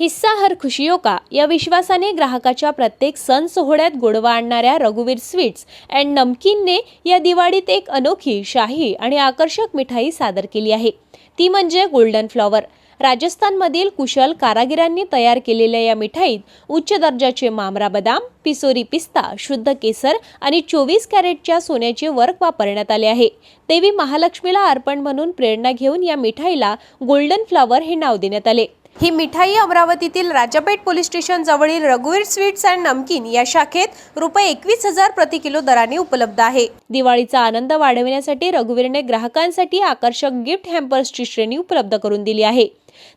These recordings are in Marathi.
हिस्सा हर खुशियो का या विश्वासाने ग्राहकाच्या प्रत्येक सण सोहळ्यात गोडवा आणणाऱ्या रघुवीर स्वीट्स अँड नमकीनने या दिवाळीत एक अनोखी शाही आणि आकर्षक मिठाई सादर केली आहे. ती म्हणजे गोल्डन फ्लॉवर. राजस्थानमधील कुशल कारागिरांनी तयार केलेल्या या मिठाईत उच्च दर्जाचे मामरा बदाम पिसोरी पिस्ता शुद्ध केसर आणि चोवीस कॅरेटच्या सोन्याचे वर्क वापरण्यात आले आहे. देवी महालक्ष्मीला अर्पण म्हणून प्रेरणा घेऊन या मिठाईला गोल्डन फ्लॉवर हे नाव देण्यात आले. ही मिठाई अमरावतीतील राजापेठ पोलीस स्टेशन जवळील रघुवीर स्वीट्स अँड नमकीन या शाखेत रुपये एकवीस हजार प्रति किलो दराने उपलब्ध आहे. दिवाळीचा आनंद वाढविण्यासाठी रघुवीरने ग्राहकांसाठी आकर्षक गिफ्ट हॅम्पर्सची श्रेणी उपलब्ध करून दिली आहे.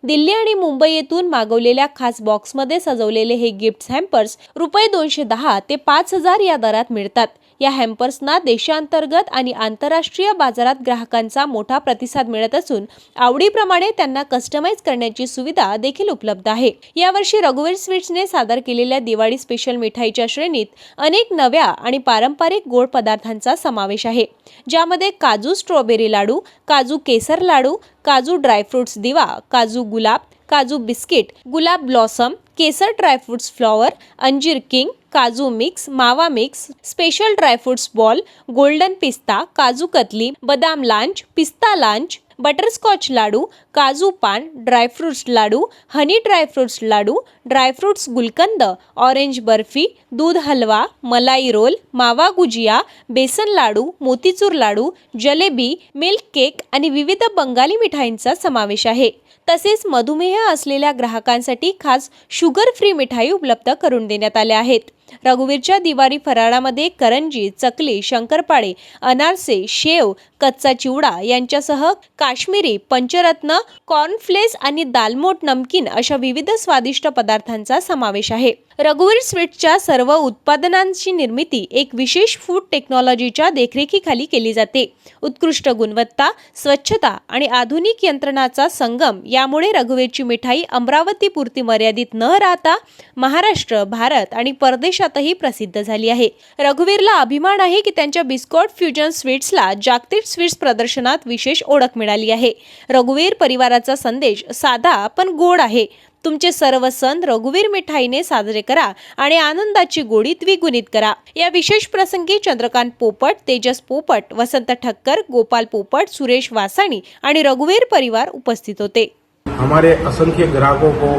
दिल्ली आणि मुंबई येथून मागवलेल्या खास बॉक्समध्ये सजवलेले हे गिफ्ट हॅम्पर्स रुपये दोनशे दहा ते पाच हजार या दरात मिळतात. या हॅम्पर्सना देशांतर्गत आणि आंतरराष्ट्रीय बाजारात ग्राहकांचा मोठा प्रतिसाद मिळत असून आवडीप्रमाणे त्यांना कस्टमाइज करण्याची सुविधा देखील उपलब्ध आहे. यावर्षी रघुवीर स्वीट्सने सादर केलेल्या दिवाळी स्पेशल मिठाईच्या श्रेणीत अनेक नव्या आणि पारंपरिक गोड पदार्थांचा समावेश आहे ज्यामध्ये काजू स्ट्रॉबेरी लाडू काजू केसर लाडू काजू ड्रायफ्रुट्स दिवा काजू गुलाब काजू बिस्किट गुलाब ब्लॉसम केसर ड्रायफ्रुट्स फ्लॉवर अंजीर किंग काजू मिक्स मावा mix special dry fruits ball golden पिस्ता काजू कतली बदाम लांच पिस्ता लांच बटरस्कॉच लाडू काजू पान dry fruits ladoo honey dry fruits ladoo dry fruits gulkand orange barfi दूध halwa malai roll mawa gujiya besan ladoo motichoor ladoo jalebi milk cake आणि विविध बंगाली मिठाईंचा समावेश आहे. तसेच मधुमेह असलेल्या ग्राहकांसाठी खास शुगर फ्री मिठाई उपलब्ध करून देण्यात आल्या आहेत. रघुवीरच्या दिवाळी फराळामध्ये करंजी चकली शंकरपाळे अनारसे शेव कच्चा चिवडा यांच्यासह काश्मीरी पंचरत्न कॉर्नफ्लेस आणि दालमोट नमकीन अशा विविध स्वादिष्ट पदार्थांचा समावेश आहे. रघुवीर स्वीट्सच्या सर्व उत्पादनांची निर्मिती एक विशेष फूड टेक्नॉलॉजीच्या देखरेखीखाली केली जाते. उत्कृष्ट गुणवत्ता स्वच्छता आणि आधुनिक यंत्रणाचा संगम यामुळे रघुवीरची मिठाई अमरावती पुरती मर्यादित न राहता महाराष्ट्र भारत आणि परदेश परदेशातही प्रसिद्ध झाली आहे. रघुवीरला अभिमान आहे की त्यांच्या बिस्कॉट फ्युजन स्वीट्सला जागतिक स्वीट्स प्रदर्शनात विशेष ओळख मिळाली आहे. रघुवीर परिवाराचा संदेश साधा पण गोड आहे. तुमचे सर्व सण रघुवीर मिठाईने साजरे करा आणि आनंदाची गोडी द्विगुणित करा. या विशेष प्रसंगी चंद्रकांत पोपट तेजस पोपट वसंत ठक्कर गोपाल पोपट सुरेश वासाणी आणि रघुवीर परिवार उपस्थित होते. हमारे असंख्य ग्राहकों को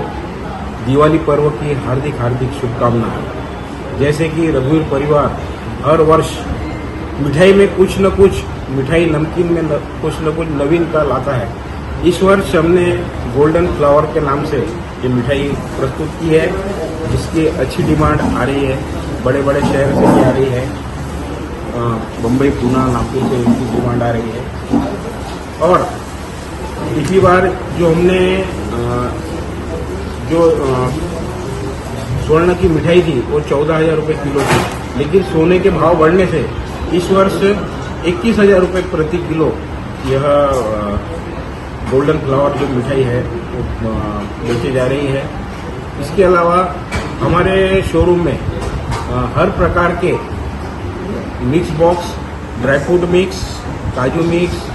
दिवाली पर्व की हार्दिक हार्दिक शुभकामनाएं। जैसे कि रघुवीर परिवार हर वर्ष मिठाई में कुछ न कुछ मिठाई नमकीन में न, कुछ न कुछ नवीन का लाता है। इस वर्ष हमने गोल्डन फ्लावर के नाम से ये मिठाई प्रस्तुत की है जिसकी अच्छी डिमांड आ रही है बड़े बड़े शहर से भी आ रही है। बम्बई पूना नागपुर से इनकी डिमांड आ रही है। और पिछली बार जो हमने जो स्वर्ण की मिठाई थी, वो चौदह हज़ार रुपये किलो थी। लेकिन सोने के भाव बढ़ने से इस वर्ष इक्कीस हज़ार रुपये प्रति किलो यह गोल्डन फ्लावर जो मिठाई है, वो बेची जा रही है। इसके अलावा हमारे शोरूम में हर प्रकार के mix box, dry fruit mix, काजू मिक्स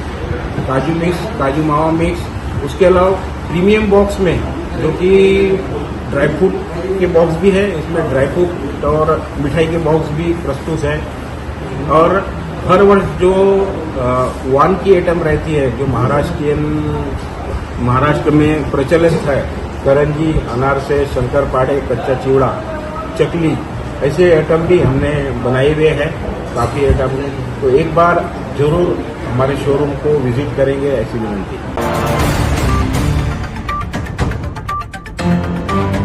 काजू मिक्स, काजू मावा मिक्स, उसके अलावा प्रीमियम बॉक्स में जो कि ड्राई फ्रूट के बॉक्स भी है, इसमें ड्राई फ्रूट और मिठाई के बॉक्स भी प्रस्तुत है। और हर वर्ष जो वान की आइटम रहती है, जो महाराष्ट्रियन, महाराष्ट्र में प्रचलित है करंजी अनारसे शंकरपाड़े कच्चा चिवड़ा, चकली, ऐसे आइटम भी हमने बनाए हुए हैं, काफ़ी आइटम तो एक बार ज़रूर हमारे शोरूम को विज़िट करेंगे, ऐसी विनंती।